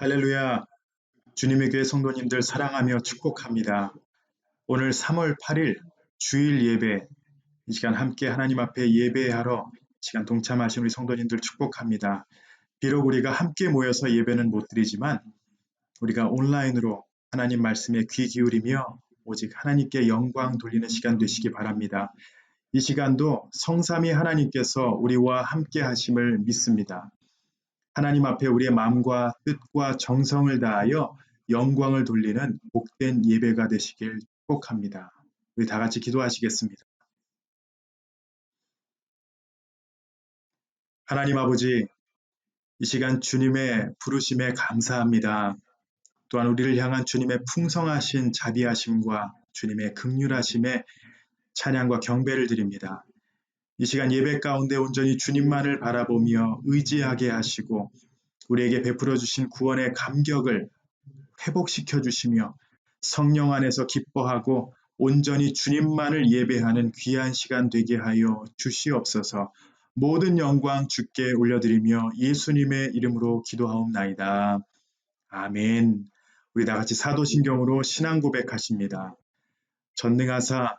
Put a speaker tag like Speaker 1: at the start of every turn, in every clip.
Speaker 1: 할렐루야. 주님의 교회 성도님들 사랑하며 축복합니다. 오늘 3월 8일 주일 예배, 이 시간 함께 하나님 앞에 예배하러 시간 동참하신 우리 성도님들 축복합니다. 비록 우리가 함께 모여서 예배는 못 드리지만 우리가 온라인으로 하나님 말씀에 귀 기울이며 오직 하나님께 영광 돌리는 시간 되시기 바랍니다. 이 시간도 성삼위 하나님께서 우리와 함께 하심을 믿습니다. 하나님 앞에 우리의 마음과 뜻과 정성을 다하여 영광을 돌리는 복된 예배가 되시길 축복합니다. 우리 다 같이 기도하시겠습니다. 하나님 아버지, 이 시간 주님의 부르심에 감사합니다. 또한 우리를 향한 주님의 풍성하신 자비하심과 주님의 극률하심에 찬양과 경배를 드립니다. 이 시간 예배 가운데 온전히 주님만을 바라보며 의지하게 하시고 우리에게 베풀어 주신 구원의 감격을 회복시켜 주시며 성령 안에서 기뻐하고 온전히 주님만을 예배하는 귀한 시간 되게 하여 주시옵소서. 모든 영광 주께 올려드리며 예수님의 이름으로 기도하옵나이다. 아멘. 우리 다 같이 사도신경으로 신앙 고백하십니다. 전능하사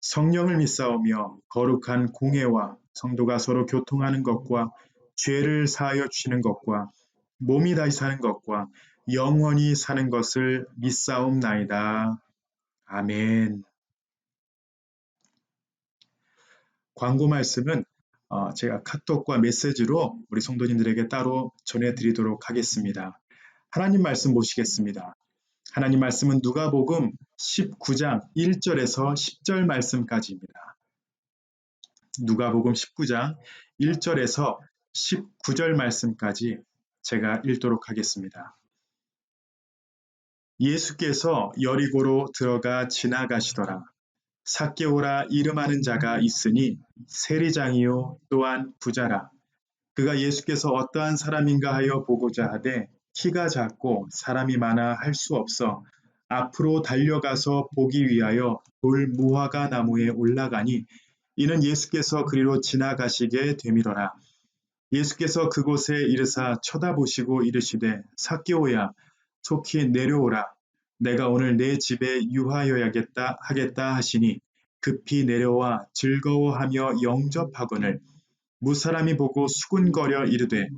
Speaker 1: 성령을 믿사오며 거룩한 공예와 성도가 서로 교통하는 것과 죄를 사하여 주시는 것과 몸이 다시 사는 것과 영원히 사는 것을 믿사옵나이다. 아멘. 광고 말씀은 어, 제가 카톡과 메시지로 우리 성도님들에게 따로 전해드리도록 하겠습니다. 하나님 말씀 보시겠습니다. 하나님 말씀은 누가복음 19장 1절에서 10절 말씀까지입니다. 누가복음 19장 1절에서 19절 말씀까지 제가 읽도록 하겠습니다. 예수께서 여리고로 들어가 지나가시더라. 사개오라 이름하는 자가 있으니 세리장이요 또한 부자라. 그가 예수께서 어떠한 사람인가 하여 보고자 하되 키가 작고 사람이 많아 할 수 없어 앞으로 달려가서 보기 위하여 돌 무화과 나무에 올라가니 이는 예수께서 그리로 지나가시게 되밀어라. 예수께서 그곳에 이르사 쳐다보시고 이르시되 사개오야 속히 내려오라. 내가 오늘 내 집에 유하여야겠다 하겠다 하시니 급히 내려와 즐거워하며 영접하거늘 무사람이 보고 수군거려 이르되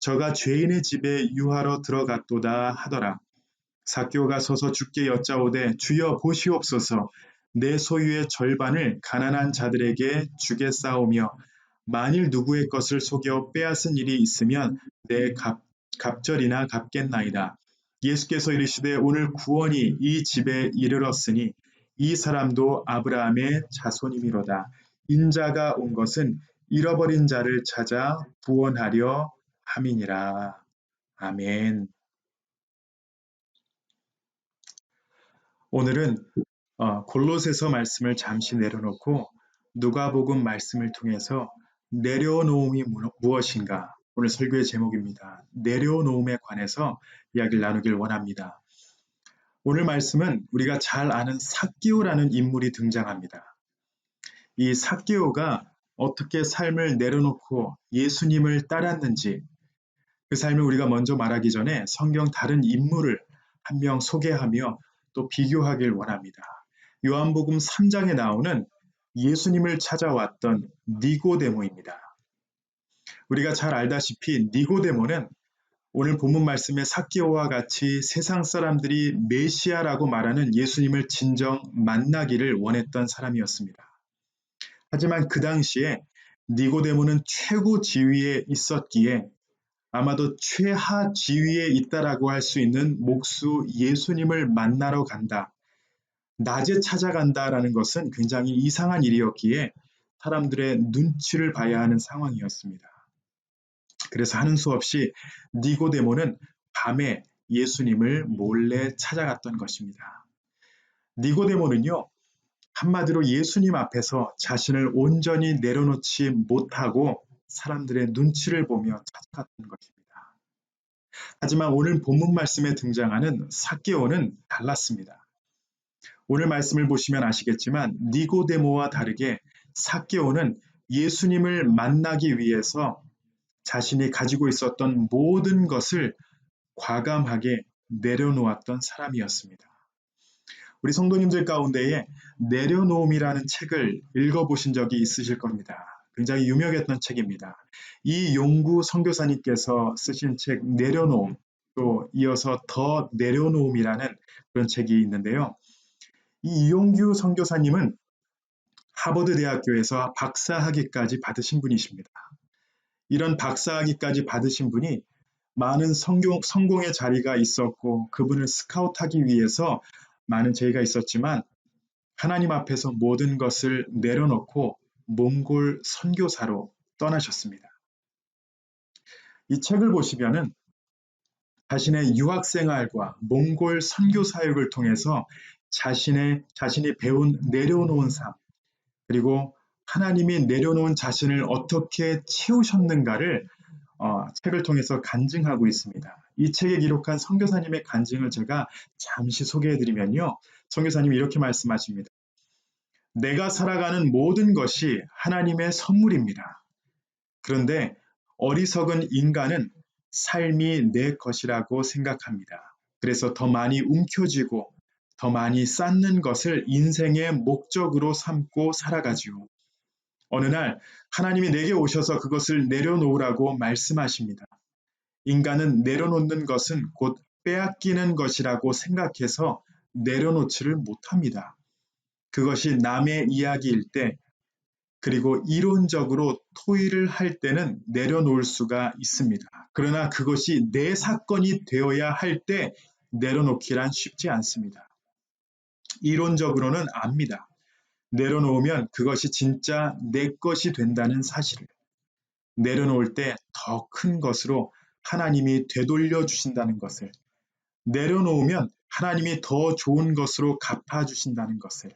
Speaker 1: 저가 죄인의 집에 유하러 들어갔도다 하더라. 사교가 서서 주께 여짜오되 주여 보시옵소서 내 소유의 절반을 가난한 자들에게 주겠사오며 만일 누구의 것을 속여 빼앗은 일이 있으면 내 갑, 갑절이나 갚겠나이다. 예수께서 이르시되 오늘 구원이 이 집에 이르렀으니 이 사람도 아브라함의 자손이미로다. 인자가 온 것은 잃어버린 자를 찾아 구원하려 함이니라. 아멘. 오늘은 어, 골로새서 말씀을 잠시 내려놓고 누가복음 말씀을 통해서 내려놓음이 무엇인가 오늘 설교의 제목입니다. 내려놓음에 관해서 이야기를 나누길 원합니다. 오늘 말씀은 우리가 잘 아는 사기오라는 인물이 등장합니다. 이 사기오가 어떻게 삶을 내려놓고 예수님을 따랐는지 그 삶을 우리가 먼저 말하기 전에 성경 다른 인물을 한 명 소개하며 또 비교하길 원합니다. 요한복음 3장에 나오는 예수님을 찾아왔던 니고데모입니다. 우리가 잘 알다시피 니고데모는 오늘 본문 말씀의 사기오와 같이 세상 사람들이 메시아라고 말하는 예수님을 진정 만나기를 원했던 사람이었습니다. 하지만 그 당시에 니고데모는 최고 지위에 있었기에 아마도 최하 지위에 있다라고 할 수 있는 목수 예수님을 만나러 간다. 낮에 찾아간다라는 것은 굉장히 이상한 일이었기에 사람들의 눈치를 봐야 하는 상황이었습니다. 그래서 하는 수 없이 니고데모는 밤에 예수님을 몰래 찾아갔던 것입니다. 니고데모는요, 한마디로 예수님 앞에서 자신을 온전히 내려놓지 못하고 사람들의 눈치를 보며 찾아갔던 것입니다. 하지만 오늘 본문 말씀에 등장하는 사개오는 달랐습니다. 오늘 말씀을 보시면 아시겠지만 니고데모와 다르게 사개오는 예수님을 만나기 위해서 자신이 가지고 있었던 모든 것을 과감하게 내려놓았던 사람이었습니다. 우리 성도님들 가운데에 내려놓음이라는 책을 읽어보신 적이 있으실 겁니다. 굉장히 유명했던 책입니다. 이 용구 선교사님께서 쓰신 책 내려놓음 또 이어서 더 내려놓음이라는 그런 책이 있는데요. 이 이용규 선교사님은 하버드 대학교에서 박사학위까지 받으신 분이십니다. 이런 박사학위까지 받으신 분이 많은 성공, 성공의 자리가 있었고 그분을 스카우트하기 위해서 많은 제의가 있었지만 하나님 앞에서 모든 것을 내려놓고 몽골 선교사로 떠나셨습니다. 이 책을 보시면은 자신의 유학 생활과 몽골 선교 사역을 통해서 자신의 자신이 배운 내려놓은 삶 그리고 하나님이 내려놓은 자신을 어떻게 채우셨는가를 어, 책을 통해서 간증하고 있습니다. 이 책에 기록한 선교사님의 간증을 제가 잠시 소개해드리면요. 선교사님이 이렇게 말씀하십니다. 내가 살아가는 모든 것이 하나님의 선물입니다. 그런데 어리석은 인간은 삶이 내 것이라고 생각합니다. 그래서 더 많이 움켜쥐고 더 많이 쌓는 것을 인생의 목적으로 삼고 살아가지요. 어느 날 하나님이 내게 오셔서 그것을 내려놓으라고 말씀하십니다. 인간은 내려놓는 것은 곧 빼앗기는 것이라고 생각해서 내려놓지를 못합니다. 그것이 남의 이야기일 때 그리고 이론적으로 토의를 할 때는 내려놓을 수가 있습니다. 그러나 그것이 내 사건이 되어야 할 때 내려놓기란 쉽지 않습니다. 이론적으로는 압니다. 내려놓으면 그것이 진짜 내 것이 된다는 사실을 내려놓을 때 더 큰 것으로 하나님이 되돌려 주신다는 것을 내려놓으면 하나님이 더 좋은 것으로 갚아 주신다는 것을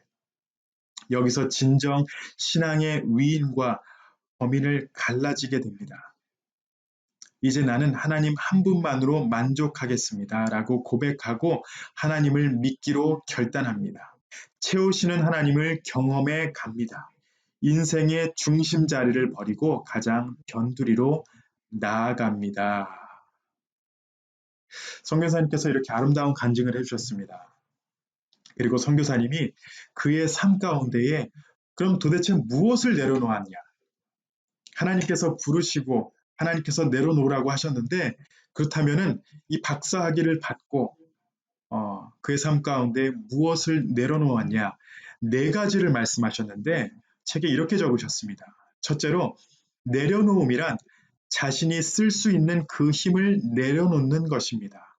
Speaker 1: 여기서 진정 신앙의 위인과 범인을 갈라지게 됩니다. 이제 나는 하나님 한 분만으로 만족하겠습니다. 라고 고백하고 하나님을 믿기로 결단합니다. 채우시는 하나님을 경험해 갑니다. 인생의 중심 자리를 버리고 가장 변두리로 나아갑니다. 성교사님께서 이렇게 아름다운 간증을 해주셨습니다. 그리고 선교사님이 그의 삶 가운데에 그럼 도대체 무엇을 내려놓았냐? 하나님께서 부르시고 하나님께서 내려놓으라고 하셨는데 그렇다면은 이 박사학위를 받고 어, 그의 삶 가운데 무엇을 내려놓았냐? 네 가지를 말씀하셨는데 책에 이렇게 적으셨습니다. 첫째로 내려놓음이란 자신이 쓸 수 있는 그 힘을 내려놓는 것입니다.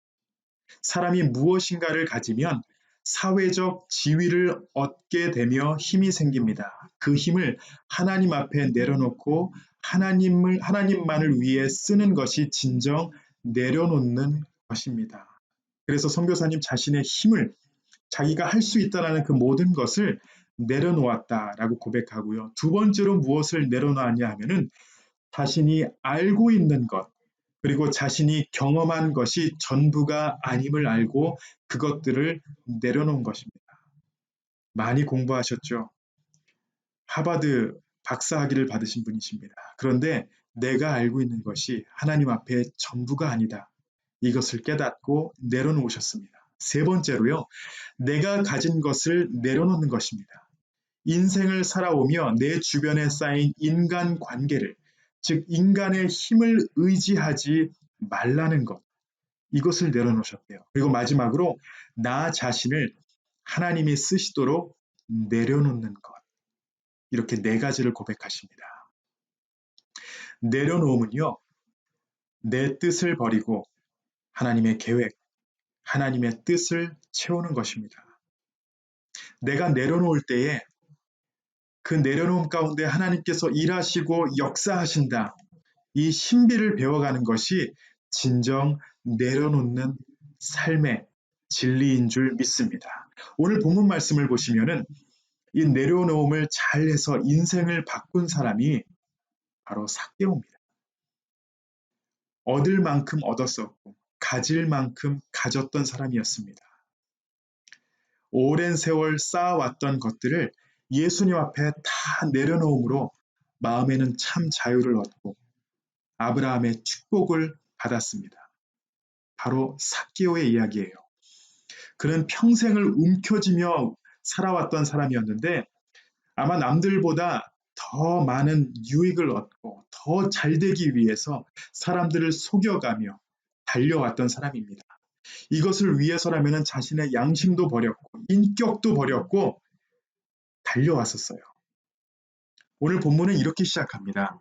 Speaker 1: 사람이 무엇인가를 가지면 사회적 지위를 얻게 되며 힘이 생깁니다. 그 힘을 하나님 앞에 내려놓고 하나님을 하나님만을 위해 쓰는 것이 진정 내려놓는 것입니다. 그래서 선교사님 자신의 힘을 자기가 할 수 있다라는 그 모든 것을 내려놓았다라고 고백하고요. 두 번째로 무엇을 내려놓았냐 하면은 자신이 알고 있는 것, 그리고 자신이 경험한 것이 전부가 아님을 알고 그것들을 내려놓은 것입니다. 많이 공부하셨죠? 하버드 박사학위를 받으신 분이십니다. 그런데 내가 알고 있는 것이 하나님 앞에 전부가 아니다. 이것을 깨닫고 내려놓으셨습니다. 세 번째로요, 내가 가진 것을 내려놓는 것입니다. 인생을 살아오며 내 주변에 쌓인 인간 관계를 즉 인간의 힘을 의지하지 말라는 것. 이것을 내려놓으셨대요. 그리고 마지막으로 나 자신을 하나님이 쓰시도록 내려놓는 것. 이렇게 네 가지를 고백하십니다. 내려놓음은요, 내 뜻을 버리고 하나님의 계획, 하나님의 뜻을 채우는 것입니다. 내가 내려놓을 때에 그 내려놓음 가운데 하나님께서 일하시고 역사하신다. 이 신비를 배워가는 것이 진정 내려놓는 삶의 진리인 줄 믿습니다. 오늘 본문 말씀을 보시면은 이 내려놓음을 잘해서 인생을 바꾼 사람이 바로 삭개오입니다. 얻을 만큼 얻었었고 가질 만큼 가졌던 사람이었습니다. 오랜 세월 쌓아왔던 것들을 예수님 앞에 다 내려놓음으로 마음에는 참 자유를 얻고 아브라함의 축복을 받았습니다. 바로 삭개오의 이야기예요. 그는 평생을 움켜쥐며 살아왔던 사람이었는데 아마 남들보다 더 많은 유익을 얻고 더 잘 되기 위해서 사람들을 속여가며 달려왔던 사람입니다. 이것을 위해서라면 자신의 양심도 버렸고 인격도 버렸고 달려왔었어요. 오늘 본문은 이렇게 시작합니다.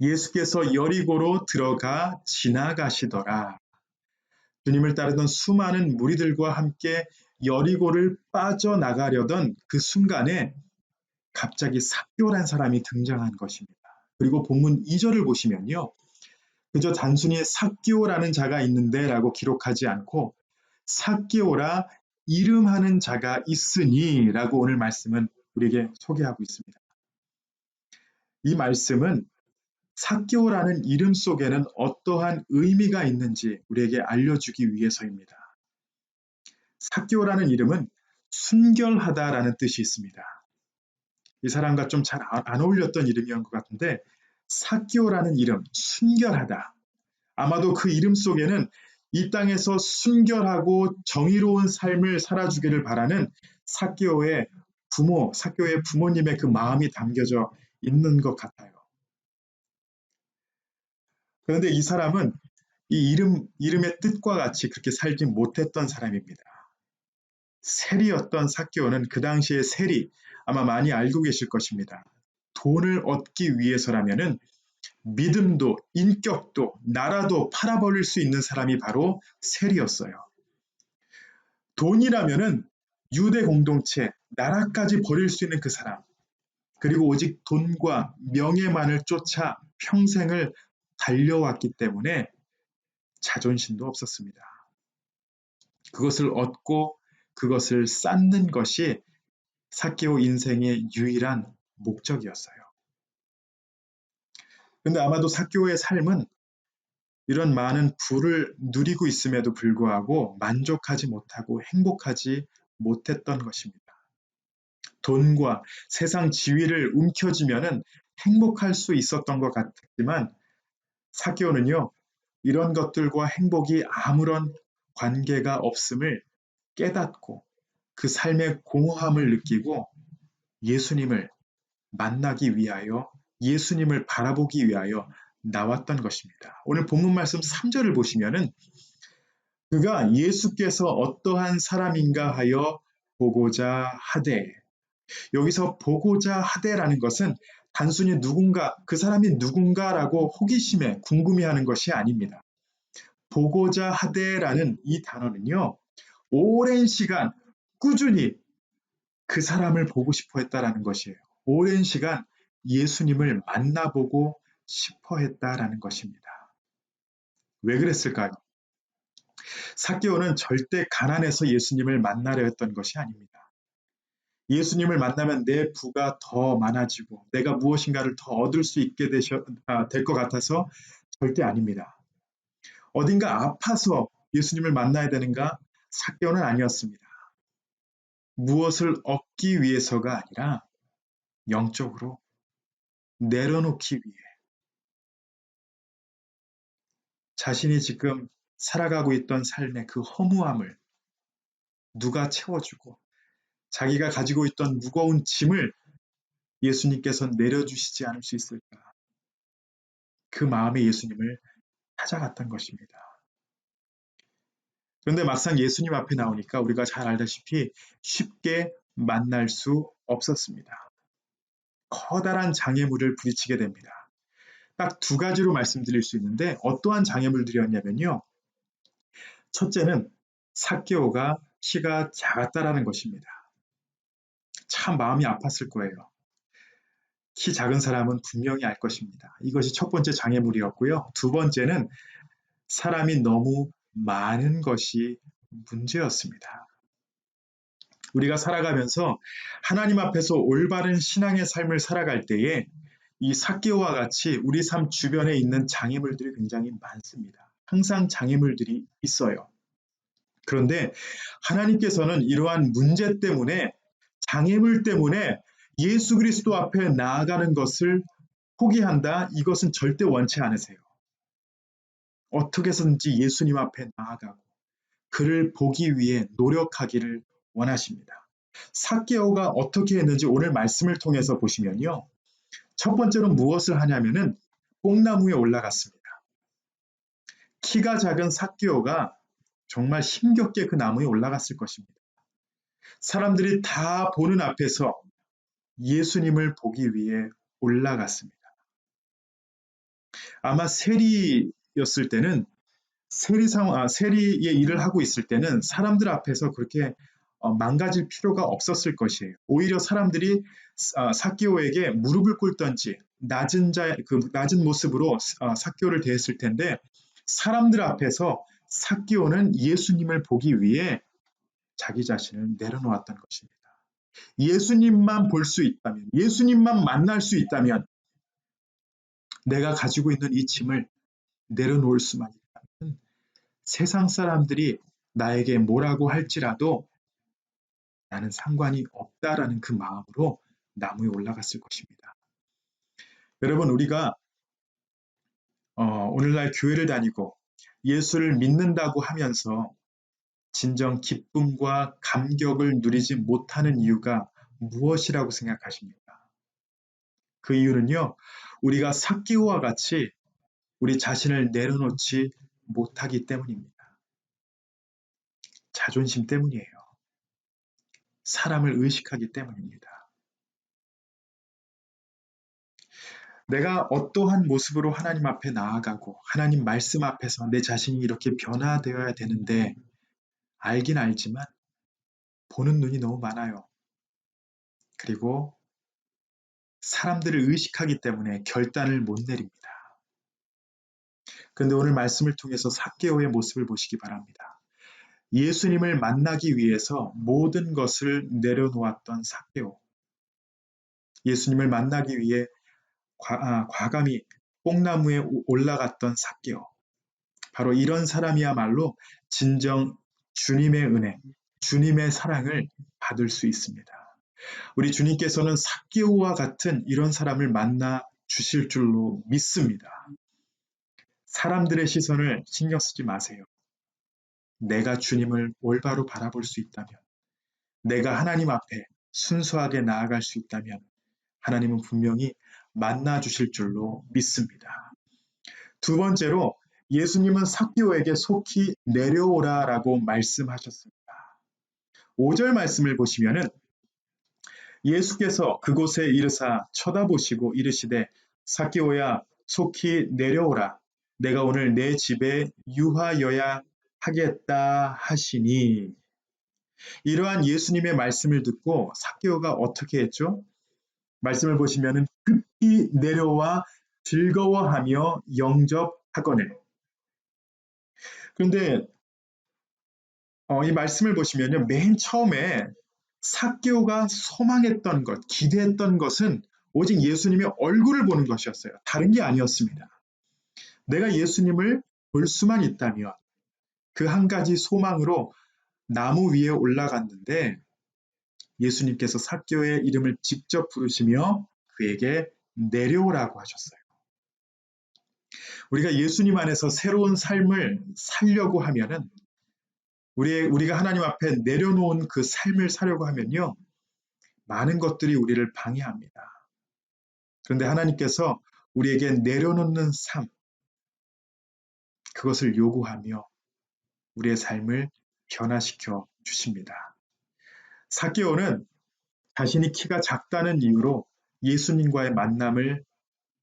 Speaker 1: 예수께서 여리고로 들어가 지나가시더라. 주님을 따르던 수많은 무리들과 함께 여리고를 빠져나가려던 그 순간에 갑자기 삭교란 사람이 등장한 것입니다. 그리고 본문 2절을 보시면요. 그저 단순히 삭교라는 자가 있는데 라고 기록하지 않고 삭교라 이름하는 자가 있으니 라고 오늘 말씀은 우리에게 소개하고 있습니다. 이 말씀은 삭교라는 이름 속에는 어떠한 의미가 있는지 우리에게 알려주기 위해서입니다. 삭교라는 이름은 순결하다라는 뜻이 있습니다. 이 사람과 좀 잘 안 어울렸던 이름이었던 것 같은데 삭교라는 이름, 순결하다. 아마도 그 이름 속에는 이 땅에서 순결하고 정의로운 삶을 살아주기를 바라는 삭교의 부모, 삭교의 부모님의 그 마음이 담겨져 있는 것 같아요. 그런데 이 사람은 이 이름, 이름의 뜻과 같이 그렇게 살지 못했던 사람입니다. 세리였던 사케오는 그 당시의 세리, 아마 많이 알고 계실 것입니다. 돈을 얻기 위해서라면은 믿음도 인격도 나라도 팔아버릴 수 있는 사람이 바로 세리였어요. 돈이라면은 유대 공동체, 나라까지 버릴 수 있는 그 사람. 그리고 오직 돈과 명예만을 쫓아 평생을 달려왔기 때문에 자존심도 없었습니다. 그것을 얻고 그것을 쌓는 것이 사케오 인생의 유일한 목적이었어요. 근데 아마도 사케오의 삶은 이런 많은 부를 누리고 있음에도 불구하고 만족하지 못하고 행복하지 못했던 것입니다. 돈과 세상 지위를 움켜쥐면 행복할 수 있었던 것 같지만 사기오는요, 이런 것들과 행복이 아무런 관계가 없음을 깨닫고 그 삶의 공허함을 느끼고 예수님을 만나기 위하여 예수님을 바라보기 위하여 나왔던 것입니다. 오늘 본문 말씀 3절을 보시면은 그가 예수께서 어떠한 사람인가 하여 보고자 하되 여기서 보고자 하되라는 것은 단순히 누군가, 그 사람이 누군가라고 호기심에 궁금해하는 것이 아닙니다. 보고자 하되라는 이 단어는요, 오랜 시간 꾸준히 그 사람을 보고 싶어 했다라는 것이에요. 오랜 시간 예수님을 만나보고 싶어 했다라는 것입니다. 왜 그랬을까요? 사개오는 절대 가난해서 예수님을 만나려 했던 것이 아닙니다. 예수님을 만나면 내 부가 더 많아지고 내가 무엇인가를 더 얻을 수 있게 아, 될것 같아서 절대 아닙니다. 어딘가 아파서 예수님을 만나야 되는가? 사건은 아니었습니다. 무엇을 얻기 위해서가 아니라 영적으로 내려놓기 위해 자신이 지금 살아가고 있던 삶의 그 허무함을 누가 채워주고 자기가 가지고 있던 무거운 짐을 예수님께서 내려주시지 않을 수 있을까? 그 마음에 예수님을 찾아갔던 것입니다. 그런데 막상 예수님 앞에 나오니까 우리가 잘 알다시피 쉽게 만날 수 없었습니다. 커다란 장애물을 부딪히게 됩니다. 딱 두 가지로 말씀드릴 수 있는데 어떠한 장애물들이었냐면요. 첫째는 사개오가 키가 작았다라는 것입니다. 참 마음이 아팠을 거예요. 키 작은 사람은 분명히 알 것입니다. 이것이 첫 번째 장애물이었고요. 두 번째는 사람이 너무 많은 것이 문제였습니다. 우리가 살아가면서 하나님 앞에서 올바른 신앙의 삶을 살아갈 때에 이 사기와 같이 우리 삶 주변에 있는 장애물들이 굉장히 많습니다. 항상 장애물들이 있어요. 그런데 하나님께서는 이러한 문제 때문에 장애물 때문에 예수 그리스도 앞에 나아가는 것을 포기한다? 이것은 절대 원치 않으세요. 어떻게 든지 예수님 앞에 나아가고 그를 보기 위해 노력하기를 원하십니다. 사케오가 어떻게 했는지 오늘 말씀을 통해서 보시면요. 첫 번째로 무엇을 하냐면은 뽕나무에 올라갔습니다. 키가 작은 사케오가 정말 힘겹게 그 나무에 올라갔을 것입니다. 사람들이 다 보는 앞에서 예수님을 보기 위해 올라갔습니다. 아마 세리였을 때는 세리 상 아, 세리의 일을 하고 있을 때는 사람들 앞에서 그렇게 어, 망가질 필요가 없었을 것이에요. 오히려 사람들이 아, 사기오에게 무릎을 꿇던지 낮은 자, 그 낮은 모습으로 아, 사기오를 대했을 텐데 사람들 앞에서 사기오는 예수님을 보기 위해 자기 자신을 내려놓았던 것입니다. 예수님만 볼 수 있다면, 예수님만 만날 수 있다면, 내가 가지고 있는 이 짐을 내려놓을 수만 있다면, 세상 사람들이 나에게 뭐라고 할지라도 나는 상관이 없다라는 그 마음으로 나무에 올라갔을 것입니다. 여러분, 우리가 어, 오늘날 교회를 다니고 예수를 믿는다고 하면서 진정 기쁨과 감격을 누리지 못하는 이유가 무엇이라고 생각하십니까? 그 이유는요, 우리가 삭기오와 같이 우리 자신을 내려놓지 못하기 때문입니다. 자존심 때문이에요. 사람을 의식하기 때문입니다. 내가 어떠한 모습으로 하나님 앞에 나아가고 하나님 말씀 앞에서 내 자신이 이렇게 변화되어야 되는데 알긴 알지만 보는 눈이 너무 많아요. 그리고 사람들을 의식하기 때문에 결단을 못 내립니다. 그런데 오늘 말씀을 통해서 사개오의 모습을 보시기 바랍니다. 예수님을 만나기 위해서 모든 것을 내려놓았던 사개오. 예수님을 만나기 위해 과, 아, 과감히 뽕나무에 올라갔던 사개오. 바로 이런 사람이야말로 진정 주님의 은혜, 주님의 사랑을 받을 수 있습니다. 우리 주님께서는 사기오와 같은 이런 사람을 만나 주실 줄로 믿습니다. 사람들의 시선을 신경 쓰지 마세요. 내가 주님을 올바로 바라볼 수 있다면, 내가 하나님 앞에 순수하게 나아갈 수 있다면, 하나님은 분명히 만나 주실 줄로 믿습니다. 두 번째로 예수님은 사기오에게 속히 내려오라 라고 말씀하셨습니다. 5절 말씀을 보시면은 예수께서 그곳에 이르사 쳐다보시고 이르시되 사기오야 속히 내려오라 내가 오늘 내 집에 유하여야 하겠다 하시니 이러한 예수님의 말씀을 듣고 사기오가 어떻게 했죠? 말씀을 보시면은 급히 내려와 즐거워하며 영접하거늘 그런데 어, 이 말씀을 보시면요. 맨 처음에 사개오가 소망했던 것, 기대했던 것은 오직 예수님의 얼굴을 보는 것이었어요. 다른 게 아니었습니다. 내가 예수님을 볼 수만 있다면 그 한 가지 소망으로 나무 위에 올라갔는데 예수님께서 사개오의 이름을 직접 부르시며 그에게 내려오라고 하셨어요. 우리가 예수님 안에서 새로운 삶을 살려고 하면은 우리 우리가 하나님 앞에 내려놓은 그 삶을 살려고 하면요. 많은 것들이 우리를 방해합니다. 그런데 하나님께서 우리에게 내려놓는 삶, 그것을 요구하며 우리의 삶을 변화시켜 주십니다. 사개오는 자신이 키가 작다는 이유로 예수님과의 만남을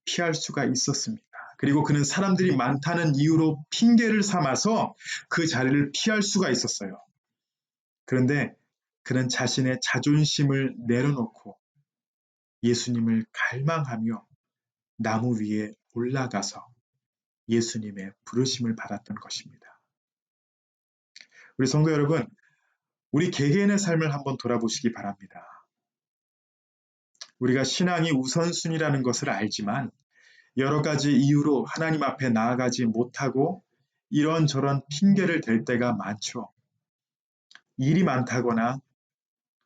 Speaker 1: 피할 수가 있었습니다. 그리고 그는 사람들이 많다는 이유로 핑계를 삼아서 그 자리를 피할 수가 있었어요. 그런데 그는 자신의 자존심을 내려놓고 예수님을 갈망하며 나무 위에 올라가서 예수님의 부르심을 받았던 것입니다. 우리 성도 여러분, 우리 개개인의 삶을 한번 돌아보시기 바랍니다. 우리가 신앙이 우선순위라는 것을 알지만 여러 가지 이유로 하나님 앞에 나아가지 못하고 이런저런 핑계를 댈 때가 많죠. 일이 많다거나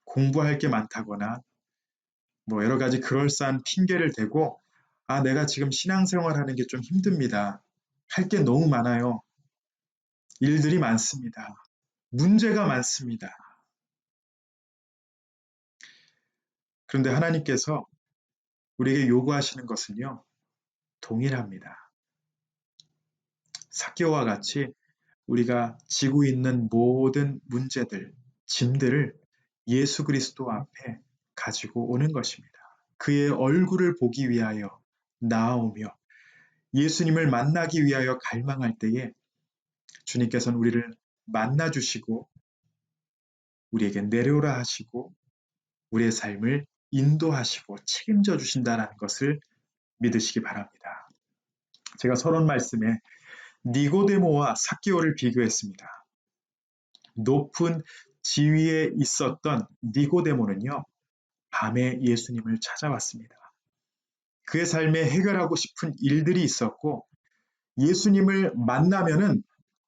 Speaker 1: 공부할 게 많다거나 뭐 여러 가지 그럴싸한 핑계를 대고 아, 내가 지금 신앙생활 하는 게 좀 힘듭니다. 할 게 너무 많아요. 일들이 많습니다. 문제가 많습니다. 그런데 하나님께서 우리에게 요구하시는 것은요, 동일합니다. 사교와 같이 우리가 지고 있는 모든 문제들, 짐들을 예수 그리스도 앞에 가지고 오는 것입니다. 그의 얼굴을 보기 위하여 나아오며 예수님을 만나기 위하여 갈망할 때에 주님께서는 우리를 만나 주시고 우리에게 내려오라 하시고 우리의 삶을 인도하시고 책임져 주신다는 것을 믿으시기 바랍니다. 제가 서론 말씀에 니고데모와 사기오를 비교했습니다. 높은 지위에 있었던 니고데모는요, 밤에 예수님을 찾아왔습니다. 그의 삶에 해결하고 싶은 일들이 있었고, 예수님을 만나면은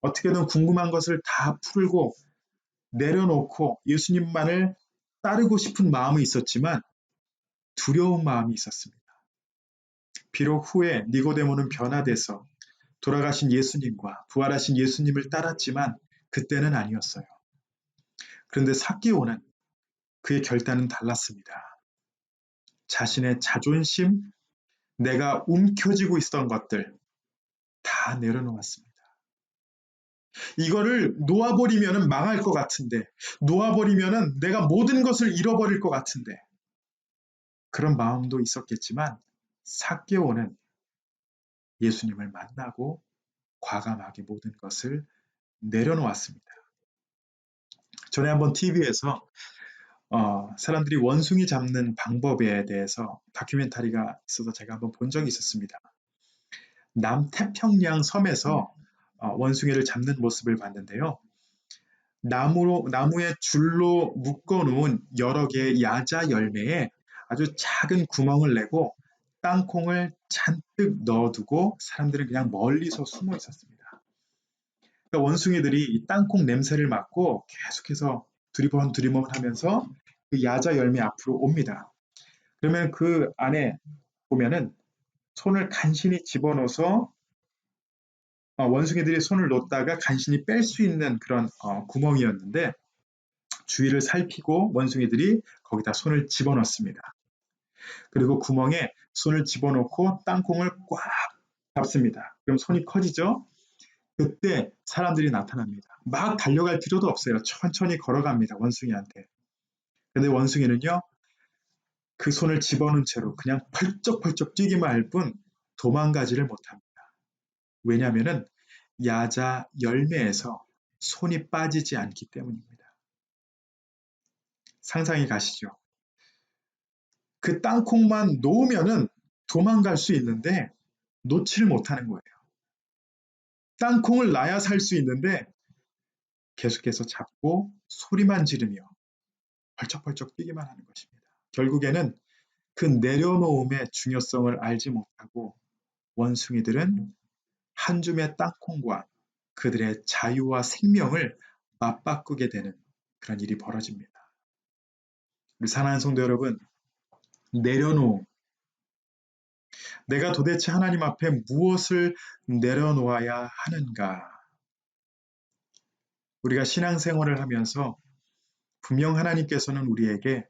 Speaker 1: 어떻게든 궁금한 것을 다 풀고 내려놓고 예수님만을 따르고 싶은 마음이 있었지만 두려운 마음이 있었습니다. 비록 후에 니고데모는 변화돼서 돌아가신 예수님과 부활하신 예수님을 따랐지만 그때는 아니었어요. 그런데 사기오는 그의 결단은 달랐습니다. 자신의 자존심, 내가 움켜쥐고 있었던 것들 다 내려놓았습니다. 이거를 놓아버리면 망할 것 같은데, 놓아버리면 내가 모든 것을 잃어버릴 것 같은데, 그런 마음도 있었겠지만, 사개오는 예수님을 만나고 과감하게 모든 것을 내려놓았습니다. 전에 한번 TV에서 어, 사람들이 원숭이 잡는 방법에 대해서 다큐멘터리가 있어서 제가 한번 본 적이 있었습니다. 남태평양 섬에서 어, 원숭이를 잡는 모습을 봤는데요. 나무로, 나무에 줄로 묶어놓은 여러 개의 야자 열매에 아주 작은 구멍을 내고 땅콩을 잔뜩 넣어두고 사람들은 그냥 멀리서 숨어 있었습니다. 그러니까 원숭이들이 이 땅콩 냄새를 맡고 계속해서 두리번 두리번 하면서 그 야자 열매 앞으로 옵니다. 그러면 그 안에 보면은 손을 간신히 집어넣어서 어, 원숭이들이 손을 놓다가 간신히 뺄 수 있는 그런 어, 구멍이었는데 주위를 살피고 원숭이들이 거기다 손을 집어넣습니다. 그리고 구멍에 손을 집어넣고 땅콩을 꽉 잡습니다. 그럼 손이 커지죠? 그때 사람들이 나타납니다. 막 달려갈 필요도 없어요. 천천히 걸어갑니다. 원숭이한테. 근데 원숭이는요, 그 손을 집어넣은 채로 그냥 펄쩍펄쩍 뛰기만 할 뿐 도망가지를 못합니다. 왜냐하면 야자 열매에서 손이 빠지지 않기 때문입니다. 상상이 가시죠? 그 땅콩만 놓으면은 도망갈 수 있는데 놓지를 못하는 거예요. 땅콩을 놔야 살 수 있는데 계속해서 잡고 소리만 지르며 벌쩍벌쩍 뛰기만 하는 것입니다. 결국에는 그 내려놓음의 중요성을 알지 못하고 원숭이들은 한 줌의 땅콩과 그들의 자유와 생명을 맞바꾸게 되는 그런 일이 벌어집니다. 우리 사랑하는 성도 여러분, 내려놓음. 내가 도대체 하나님 앞에 무엇을 내려놓아야 하는가? 우리가 신앙생활을 하면서 분명 하나님께서는 우리에게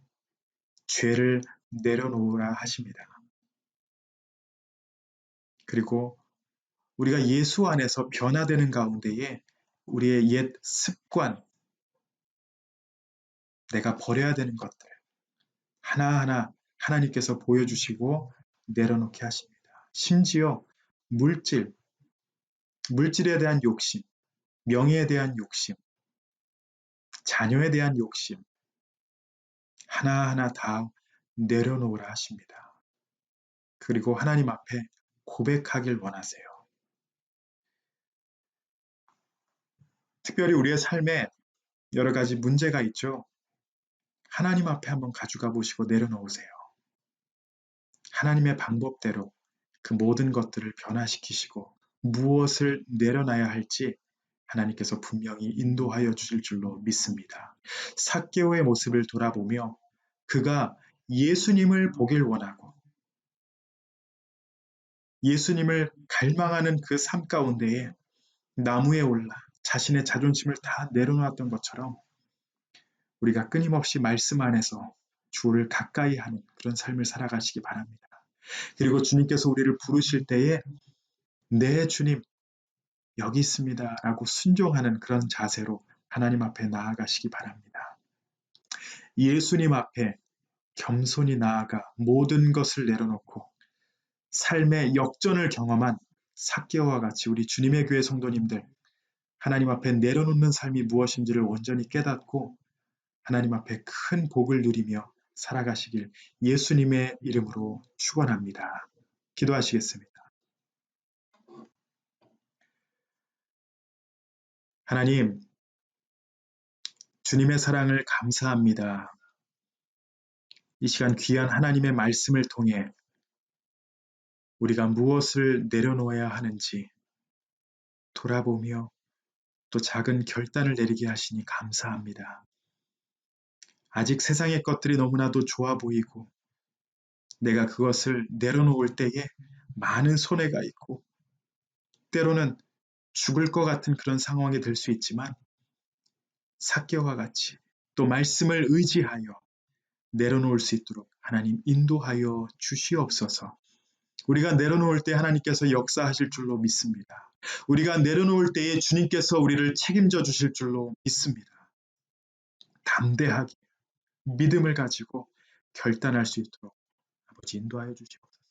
Speaker 1: 죄를 내려놓으라 하십니다. 그리고 우리가 예수 안에서 변화되는 가운데에 우리의 옛 습관, 내가 버려야 되는 것들, 하나하나 하나님께서 보여주시고 내려놓게 하십니다. 심지어 물질, 물질에 대한 욕심, 명예에 대한 욕심, 자녀에 대한 욕심, 하나하나 다 내려놓으라 하십니다. 그리고 하나님 앞에 고백하길 원하세요. 특별히 우리의 삶에 여러 가지 문제가 있죠. 하나님 앞에 한번 가져가 보시고 내려놓으세요. 하나님의 방법대로 그 모든 것들을 변화시키시고 무엇을 내려놔야 할지 하나님께서 분명히 인도하여 주실 줄로 믿습니다. 사개오의 모습을 돌아보며 그가 예수님을 보길 원하고 예수님을 갈망하는 그 삶 가운데에 나무에 올라 자신의 자존심을 다 내려놓았던 것처럼 우리가 끊임없이 말씀 안에서 주를 가까이 하는 그런 삶을 살아가시기 바랍니다. 그리고 주님께서 우리를 부르실 때에 네 주님 여기 있습니다 라고 순종하는 그런 자세로 하나님 앞에 나아가시기 바랍니다. 예수님 앞에 겸손히 나아가 모든 것을 내려놓고 삶의 역전을 경험한 사개와 같이 우리 주님의 교회 성도님들 하나님 앞에 내려놓는 삶이 무엇인지를 온전히 깨닫고 하나님 앞에 큰 복을 누리며 살아가시길 예수님의 이름으로 축원합니다. 기도하시겠습니다. 하나님, 주님의 사랑을 감사합니다. 이 시간 귀한 하나님의 말씀을 통해 우리가 무엇을 내려놓아야 하는지 돌아보며 또 작은 결단을 내리게 하시니 감사합니다. 아직 세상의 것들이 너무나도 좋아 보이고 내가 그것을 내려놓을 때에 많은 손해가 있고 때로는 죽을 것 같은 그런 상황이 될 수 있지만 사개와 같이 또 말씀을 의지하여 내려놓을 수 있도록 하나님 인도하여 주시옵소서. 우리가 내려놓을 때 하나님께서 역사하실 줄로 믿습니다. 우리가 내려놓을 때에 주님께서 우리를 책임져 주실 줄로 믿습니다. 담대하게 믿음을 가지고 결단할 수 있도록 아버지 인도하여 주시옵소서.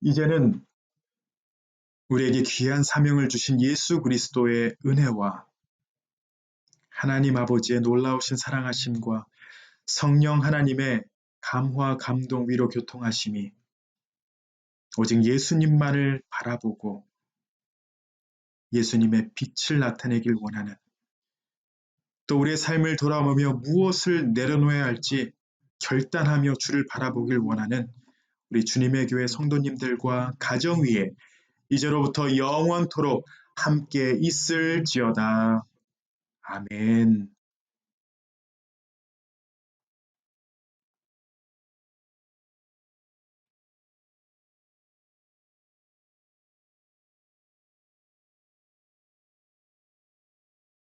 Speaker 1: 이제는 우리에게 귀한 사명을 주신 예수 그리스도의 은혜와 하나님 아버지의 놀라우신 사랑하심과 성령 하나님의 감화, 감동, 위로, 교통하심이 오직 예수님만을 바라보고 예수님의 빛을 나타내길 원하는 또 우리의 삶을 돌아보며 무엇을 내려놓아야 할지 결단하며 주를 바라보길 원하는 우리 주님의 교회 성도님들과 가정 위에 이제로부터 영원토록 함께 있을지어다. 아멘.